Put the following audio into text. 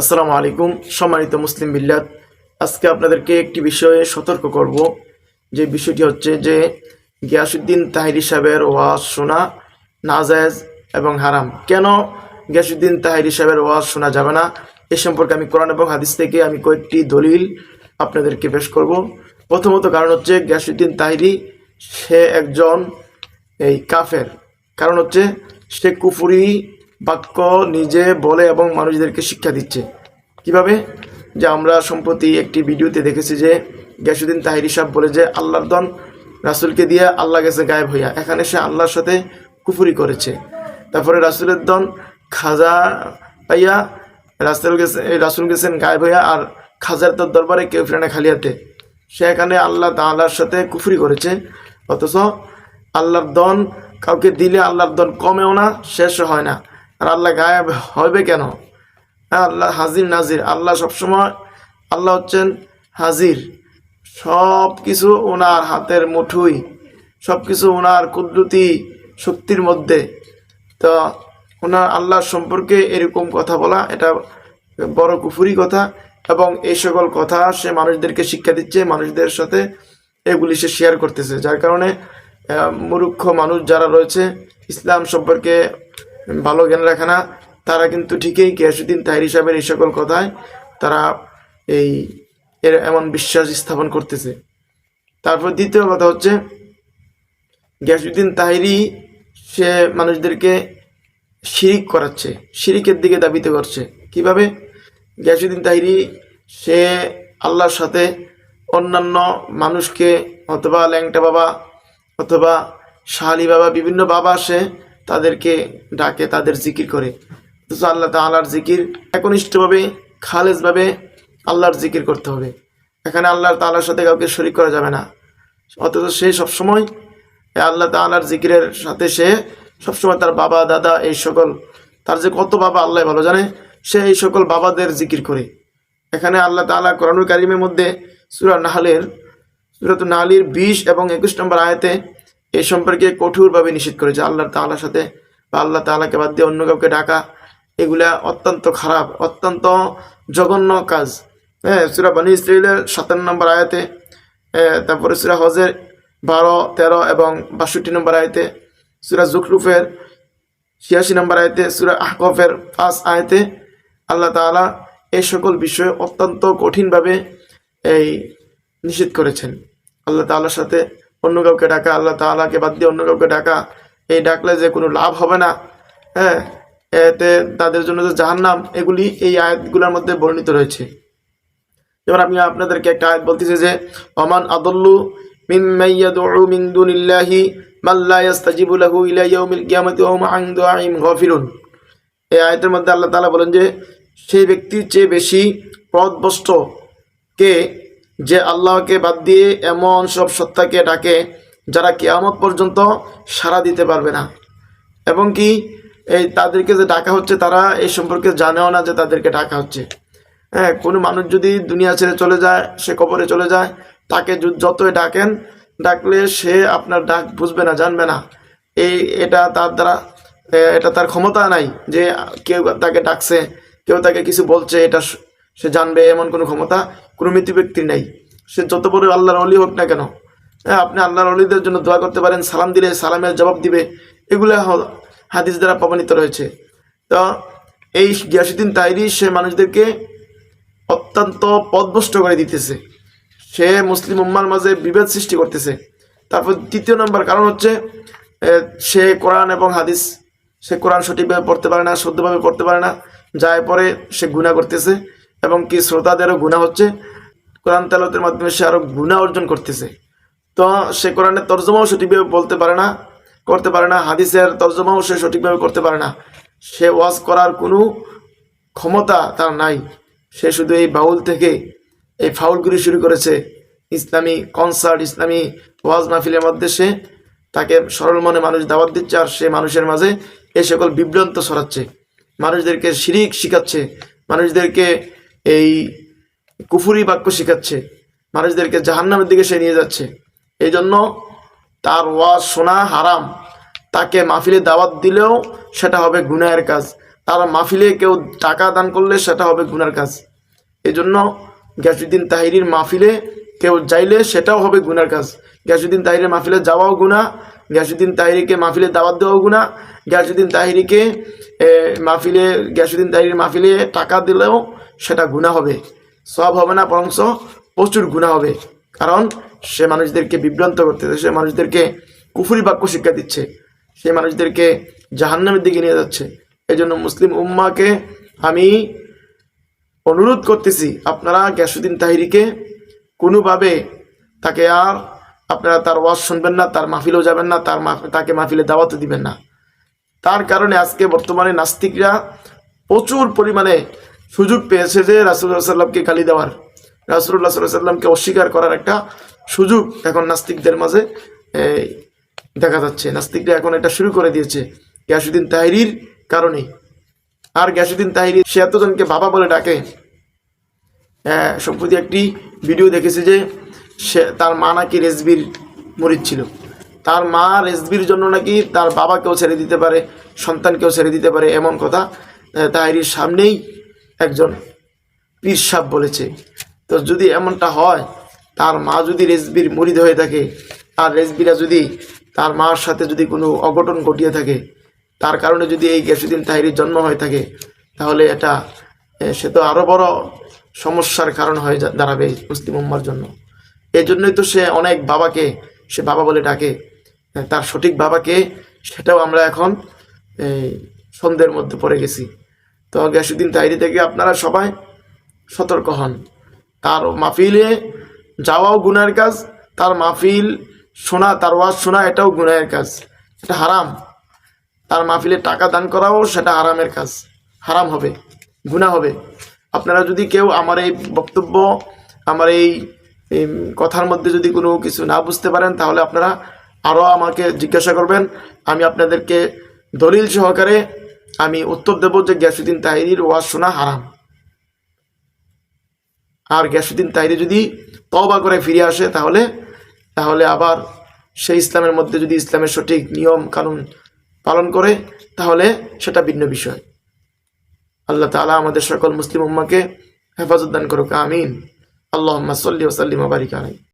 আসসালামু আলাইকুম, সম্মানিত মুসলিম বিল্লাত আজকে আপনাদেরকে একটি বিষয়ে সতর্ক করব। যে বিষয়টি হচ্ছে যে গিয়াসুদ্দিন তাহিরি সাহেবের ওয়াজ শোনা নাজায়েজ এবং হারাম। কেন গিয়াসুদ্দিন তাহিরি সাহেবের ওয়াজ শোনা যাবে না? এ সম্পর্কে আমি কোরআন এবং হাদিস থেকে আমি কয়েকটি দলিল আপনাদেরকে পেশ করব। প্রথমত কারণ হচ্ছে গিয়াসুদ্দিন তাহিরি, সে একজন এই কাফের। কারণ হচ্ছে সে কুফুরি বাক্য নিজে বলে এবং মানুষদেরকে শিক্ষা দিচ্ছে। কীভাবে? যে আমরা সম্প্রতি একটি ভিডিওতে দেখেছি যে গ্যাসুদ্দিন তাহিরি সাহেব বলে যে, আল্লাহর দন রাসুলকে দিয়ে আল্লাহ গেছে গায়েব হইয়া। এখানে সে আল্লাহর সাথে কুফুরি করেছে। তারপরে রাসুলের দন খাজা পাইয়া রাসুল গেছে, রাসুল গেছেন গায়েব হইয়া আর খাজার তোর দরবারে কেউ ফিরে না খালিয়াতে। সে এখানে আল্লাহ তাল্লাহর সাথে কুফুরি করেছে। অথচ আল্লাহর দন কাউকে দিলে আল্লাহর দন কমেও না, শেষও হয় না। আর আল্লাহ গায়েব হবে কেন? হ্যাঁ আল্লাহ হাজির নাজির। আল্লাহ সবসময়, আল্লাহ হচ্ছেন হাজির। সব কিছু ওনার হাতের মুঠুই। সব কিছু ওনার কুদরতি শক্তির মধ্যে। তো ওনার আল্লাহ সম্পর্কে এরকম কথা বলা, এটা বড় কুফুরি কথা এবং এই সকল কথা সে মানুষদেরকে শিক্ষা দিচ্ছে, মানুষদের সাথে এগুলি সে শেয়ার করতেছে। যার কারণে মূর্খ মানুষ যারা রয়েছে, ইসলাম সম্পর্কে ভালো জ্ঞান রাখে না, তারা কিন্তু ঠিকই গিয়াসুদ্দিন তাহির সাহেবের এই সকল কথায় তারা এই এর এমন বিশ্বাস স্থাপন করতেছে। তারপর দ্বিতীয় কথা হচ্ছে গিয়াসুদ্দিন তাহিরি সে মানুষদেরকে শিরিক করাচ্ছে, শিরিকের দিকে দাবিত করছে। কীভাবে? গিয়াসুদ্দিন তাহিরি সে আল্লাহর সাথে অন্যান্য মানুষকে, অথবা ল্যাংটা বাবা, অথবা শাহালি বাবা, বিভিন্ন বাবা সে তাদেরকে ডাকে, তাদের জিকির করে। অথচ আল্লাহ তাল্লাহর জিকির একনিষ্ঠভাবে, খালেজভাবে আল্লাহর জিকির করতে হবে। এখানে আল্লাহ তাল্লাহর সাথে কাউকে শরিক করা যাবে না। অথচ সে সবসময়, আল্লাহ তাল্লাহর জিকিরের সাথে সে সবসময় তার বাবা, দাদা, এই সকল, তার যে কত বাবা, আল্লাহ ভালো জানে, সে এই সকল বাবাদের জিকির করে। এখানে আল্লাহ তাআলা কোরআনুল কারিমের মধ্যে সূরা নাহলের সূরাত নাহলির বিশ এবং একুশ নম্বর আয়াতে এই সম্পর্কে কঠোরভাবে নিষেধ করেছে। আল্লাহ তাআলার সাথে বা আল্লাহ তাআলাকে বাদ দিয়ে অন্য কাউকে ডাকা এগুলা অত্যন্ত খারাপ অত্যন্ত জঘন্য কাজ। হ্যাঁ সুরা বানী ইসরাইলের সাতান্ন নম্বর আয়াতে এ, তারপরে সুরা হজের বারো তেরো এবং বাষট্টি নম্বর আয়তে সুরা জুকরুফের ছিয়াশি নম্বর আয়তে সুরা আহকফের পাঁচ আয়তে আল্লাহ তাআলা এই সকল বিষয়ে অত্যন্ত কঠিনভাবে এই নিষেধ করেছেন। আল্লাহ তাআলার সাথে অন্য কাউকে ডাকা, আল্লাহ তাআলাকে বাদ দিয়ে অন্য কাউকে ডাকা, এই ডাকলে যে কোনো লাভ হবে না। হ্যাঁ এতে তাদের জন্য যে জাহান্নাম, এগুলি এই আয়াতগুলোর মধ্যে বর্ণিত রয়েছে। যেমন আমি আপনাদেরকে একটা আয়াত বলতেছি যে, অমান আদল্লু মিন দুনিল্লাহি লা ইস্তাজিবু লাহু ইলা ইয়াউমিল কিয়ামাতি ওয়া হুম আন দুআইম গাফিলুন। এই আয়াতের মধ্যে আল্লাহ বলেন যে, সেই ব্যক্তির চেয়ে বেশি পথভ্রষ্ট কে যে আল্লাহকে বাদ দিয়ে এমন সব সত্তাকে ডাকে, যারা কেয়ামত পর্যন্ত সাড়া দিতে পারবে না। এবং কি, এই তাদেরকে যে ডাকা হচ্ছে, তারা এই সম্পর্কে জানেও না যে তাদেরকে ডাকা হচ্ছে। হ্যাঁ কোনো মানুষ যদি দুনিয়া ছেড়ে চলে যায়, সে কবরে চলে যায়, তাকে যতই ডাকেন, ডাকলে সে আপনার ডাক বুঝবে না, জানবে না। এই, এটা তার দ্বারা এটা তার ক্ষমতা নাই যে কেউ তাকে ডাকছে, কেউ তাকে কিছু বলছে, এটা স- জানবে এমন কোনো ক্ষমতা, কোনো মৃত্যু ব্যক্তির নেই। সে যত বড় আল্লাহর অলি হোক না কেন হ্যাঁ আপনি আল্লাহর অলিদের জন্য দোয়া করতে পারেন, সালাম দিলে সালামের জবাব দিবে, এগুলো হাদিস দ্বারা প্রমাণিত রয়েছে। তো এই গিয়াসুদ্দিন তাইরি সে মানুষদেরকে অত্যন্ত পদভষ্ট করে দিতেছে। সে মুসলিম উম্মার মাঝে বিভেদ সৃষ্টি করতেছে। তারপর তৃতীয় নম্বর কারণ হচ্ছে সে কোরআন এবং হাদিস, সে কোরআন সঠিকভাবে পড়তে পারে না, শুদ্ধভাবে পড়তে পারে না যায় পরে সে গুণা করতেছে। এবং কি শ্রোতাদেরও গুণা হচ্ছে? কোরআন তেলতের মাধ্যমে সে আরও গুণা অর্জন করতেছে। তো সে কোরআনের তর্জমাও সঠিকভাবে বলতে পারে না, করতে পারে না, হাদিসের তর্জমাও সে সঠিকভাবে করতে পারে না। সে ওয়াজ করার কোনো ক্ষমতা তার নাই। সে শুধু এই বাউল থেকে এই ফাউলগুলি শুরু করেছে। ইসলামী কনসার্ট, ইসলামী ওয়াজ মাহফিলের মধ্যে সে তাকে সরল মনে মানুষ দাওয়াত দিচ্ছে আর সে মানুষের মাঝে এই সকল বিভ্রান্ত সরাচ্ছে মানুষদেরকে শিরিক শিখাচ্ছে। মানুষদেরকে এই কুফুরি বাক্য শিখাচ্ছে। মানুষদেরকে জাহান্নামের দিকে সে নিয়ে যাচ্ছে। এই জন্য তার ওয়াজ শোনা হারাম। তাকে মাহফিলে দাওয়াত দিলেও সেটা হবে গুনাহের কাজ। তার মাহফিলে কেউ টাকা দান করলে সেটা হবে গুনার কাজ। এই জন্য গ্যাসুদ্দিন তাহিরির মাহফিলে কেউ যাইলে সেটাও হবে গুনার কাজ। গ্যাসুদ্দিন তাহিরের মাহফিলে যাওয়াও গুণা গ্যাসুদ্দিন তাহিরিকে মাহফিলে দাওয়াত দেওয়াও গুণা গ্যাসুদ্দিন তাহিরিকে মাহফিলে, গ্যাসুদ্দিন তাহিরির মাহফিলে টাকা দিলেও সেটা গুণা হবে। সব হবে না বরংস প্রচুর গুণা হবে। কারণ সে মানুষদেরকে বিভ্রান্ত করতেছে, সে মানুষদেরকে কুফুরি বাক্য শিক্ষা দিচ্ছে। সে মানুষদেরকে জাহান্নামের দিকে নিয়ে যাচ্ছে। এই জন্য মুসলিম উম্মাকে আমি অনুরোধ করতেছি, আপনারা গ্যাসুদ্দিন তাহিরিকে কোনোভাবে তাকে আর আপনারা তার ওয়াজ শুনবেন না, তার মাহফিলেও যাবেন না, তার তাকে মাহফিলে দাওয়াতও দিবেন না। তার কারণে আজকে বর্তমানে নাস্তিকরা প্রচুর পরিমাণে সুযোগ পেয়েছে যে রাসুল্লাহ সাল্লামকে গালি দেওয়ার। রাসুল্লাহ সাল্লাহ সাল্লামকে অস্বীকার করার একটা সুযোগ এখন নাস্তিকদের মাঝে দেখা যাচ্ছে। নাস্তিকরা এখন এটা শুরু করে দিয়েছে গ্যাসুদ্দিন তাহিরির কারণে। আর গ্যাসুদ্দিন তাহিরি সে এতজনকে বাবা বলে ডাকে। সম্প্রতি একটি ভিডিও দেখেছি যে সে, তার মা নাকি রেসবির মরিদ ছিল। তার মা রেসবির জন্য নাকি তার বাবাকেও ছেড়ে দিতে পারে, সন্তানকেও ছেড়ে দিতে পারে, এমন কথা তাহিরির সামনেই একজন পীর সাহ বলেছে। তো যদি এমনটা হয়, তার মা যদি রেসবির মরিদ হয়ে থাকে, আর রেসবিরা যদি তার মার সাথে যদি কোনো অঘটন ঘটিয়ে থাকে, তার কারণে যদি এই গ্যাসুদ্দিন তাহিরির জন্ম হয়ে থাকে, তাহলে এটা সে তো আরও বড় সমস্যার কারণ হয়ে দাঁড়াবে মুসলিম উম্মার জন্য। এই জন্যই তো সে অনেক বাবাকে, সে বাবা বলে ডাকে। তার সঠিক বাবাকে, সেটাও আমরা এখন, এই, সন্ধ্যের মধ্যে পড়ে গেছি। তো গ্যাসুদ্দিন তাহিরি থেকে আপনারা সবাই সতর্ক হন। তার মাহফিলে যাওয়াও গুনার কাজ, তার মাহফিল শোনা, তার ওয়াজ শোনা, এটাও গুনাহের কাজ। এটা হারাম। তার মাহফিলে টাকা দান করাও সেটা হারামের কাজ। হারাম হবে, গুনাহ হবে। আপনারা যদি কেউ আমার এই বক্তব্য, আমার এই কথার মধ্যে যদি কোনো কিছু না বুঝতে পারেন, তাহলে আপনারা আরও আমাকে জিজ্ঞাসা করবেন। আমি আপনাদেরকে দলিল সহকারে আমি উত্তর দেব যে গ্যাসুদ্দিন তাহিরির ওয়াজ শোনা হারাম। আর গ্যাসুদ্দিন তাহিরি যদি তবা করে ফিরে আসে, তাহলে তাহলে আবার সেই ইসলামের মধ্যে যদি ইসলামের সঠিক নিয়ম কানুন পালন করে, তাহলে সেটা ভিন্ন বিষয়। আল্লাহ তাআলা আমাদের সকল মুসলিম উম্মাকে হেফাজত দান করুক, আমিন। আল্লাহ সাল্লি ওসাল্লিম বারিক আলাই